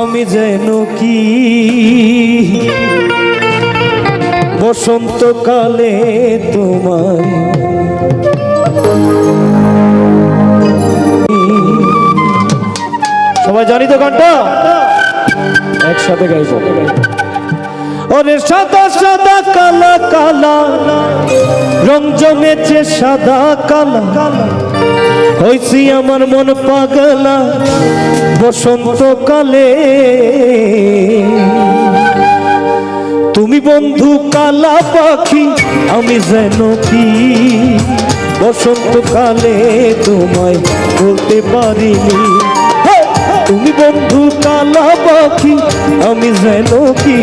আমি যেন কি? বসন্তকালে তোমার সবাই জানি তো গানটা? একসাথে গাইব। ওরে সাদা সাদা, কালা কালা। রং জমেছে সাদা কালা। হয়েছি আমার মন পাগলা, বসন্তকালে। তুমি বন্ধু কালা পাখি, আমি যেন কি? বসন্তকালে তোমায় বলতে পারিনি! তুমি বন্ধু কালা পাখি, আমি যেন কি?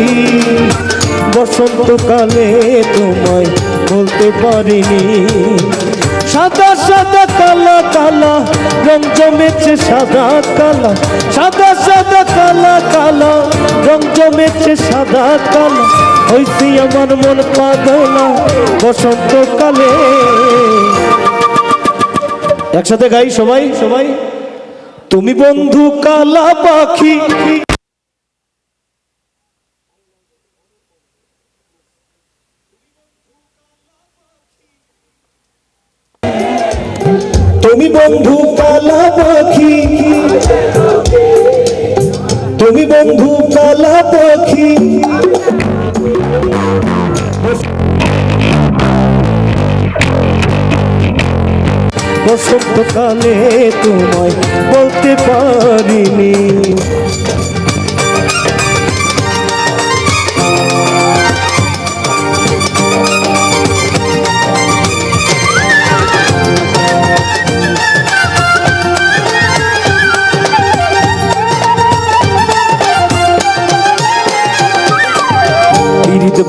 বসন্তকালে তোমায় বলতে পারিনি। সাদা সাদা, কালা কালা, রং জমেছে সাদা, কালা। সাদা সাদা, কালা কালা, রং জমেছে সাদা, কালা। হইছি আমার মন পাগলা বসন্তকালে। একসাথে গাই সবাই সবাই। তুমি বন্ধু কালা পাখি। তুমি বন্ধু কালা পাখি। তুমি বন্ধু কালা পাখি। বসন্তকালে তোমায় বলতে পারিনি।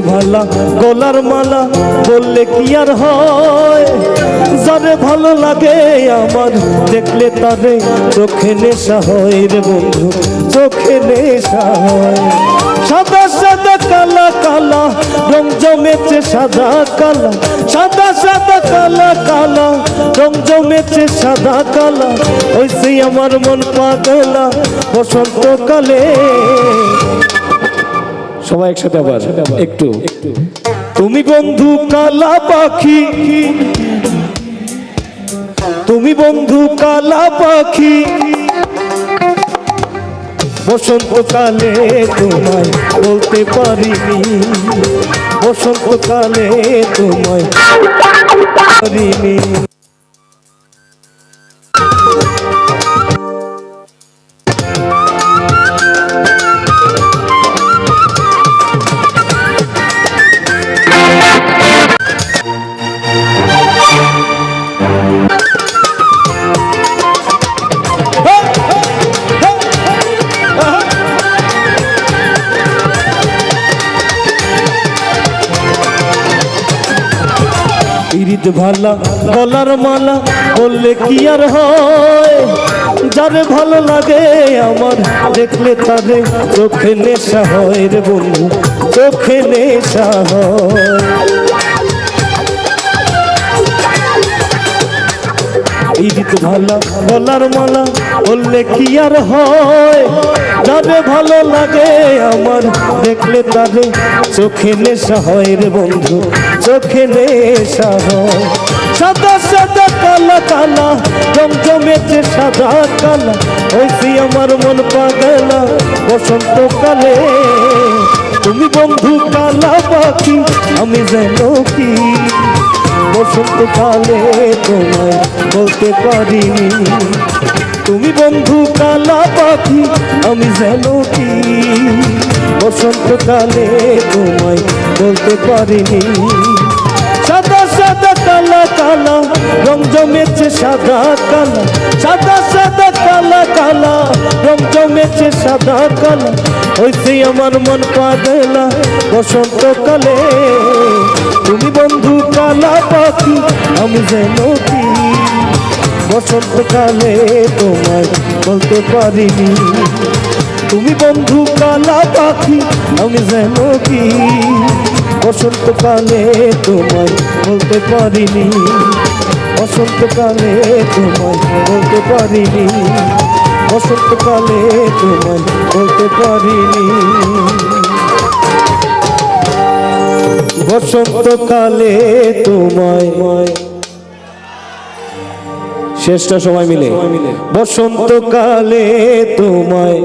ভালা, গলার মালা বললে কি আর হয়? যারে ভালো লাগে আমার, দেখলে তারে চোখে নেশা হয় রে বন্ধু, চোখে নেশা হয়। সাদা সাদা, কালা কালা, রং জমেছে সাদা, কালা। সাদা সাদা, কালা কালা, রং জমেছে সাদা, কালা। ওইসে আমার মন পাগলা, বসন্তকালে। সবাই একসাথে আবার একটু। তুমি বন্ধু কালা পাখি তুমি বন্ধু কালা পাখি বসন্তকালে তোমায় বলতে পারিনি বসন্তকালে তোমায় পারিনি। পিরিত ভালা, গলার মালা বললে কি আর হয়? যারে ভালো লাগে আমার, দেখলে তারে চোখে নেশা হয় রে বন্ধু, চোখে নেশা হয়। ভালা গলার মালা বললে কি আর হয়? যারে ভালো লাগে আমার, দেখলে তারে চোখে নেশা হয় রে বন্ধু, চোখে নেশা হয়। সাদা সাদা, কালা কালা রং জমেছে সাদা কালা, হয়েছি আমার মন পাগলা বসন্তকালে। তুমি বন্ধু কালা পাখি, আমি যেন কি বসন্তকালে তোমায় বলতে পারিনি। তুমি বন্ধু কালা পাখি, আমি যেন কি? বসন্তকালে তোমায় বলতে পারিনি। সাদা সাদা কালা কালা, রং জমেছে সাদা কালা। সাদা সাদা কালা কালা, রং জমেছে সাদা কালা। হইতে আমার মন পাগলা বসন্তকালে। তুমি বন্ধু কালা পাখি আমি যেন কি? বসন্তকালে তোমায় বলতে পারিনি। তুমি বন্ধু কালা পাখি আমি যেন কি? বসন্তকালে তোমায় বলতে পারিনি। বসন্তকালে তোমায় বলতে পারিনি। বসন্তকালে তোমায় বলতে পারিনি। বসন্তকালে তোমায়। শেষটা সময় মিলে। বসন্তকালে তোমায়।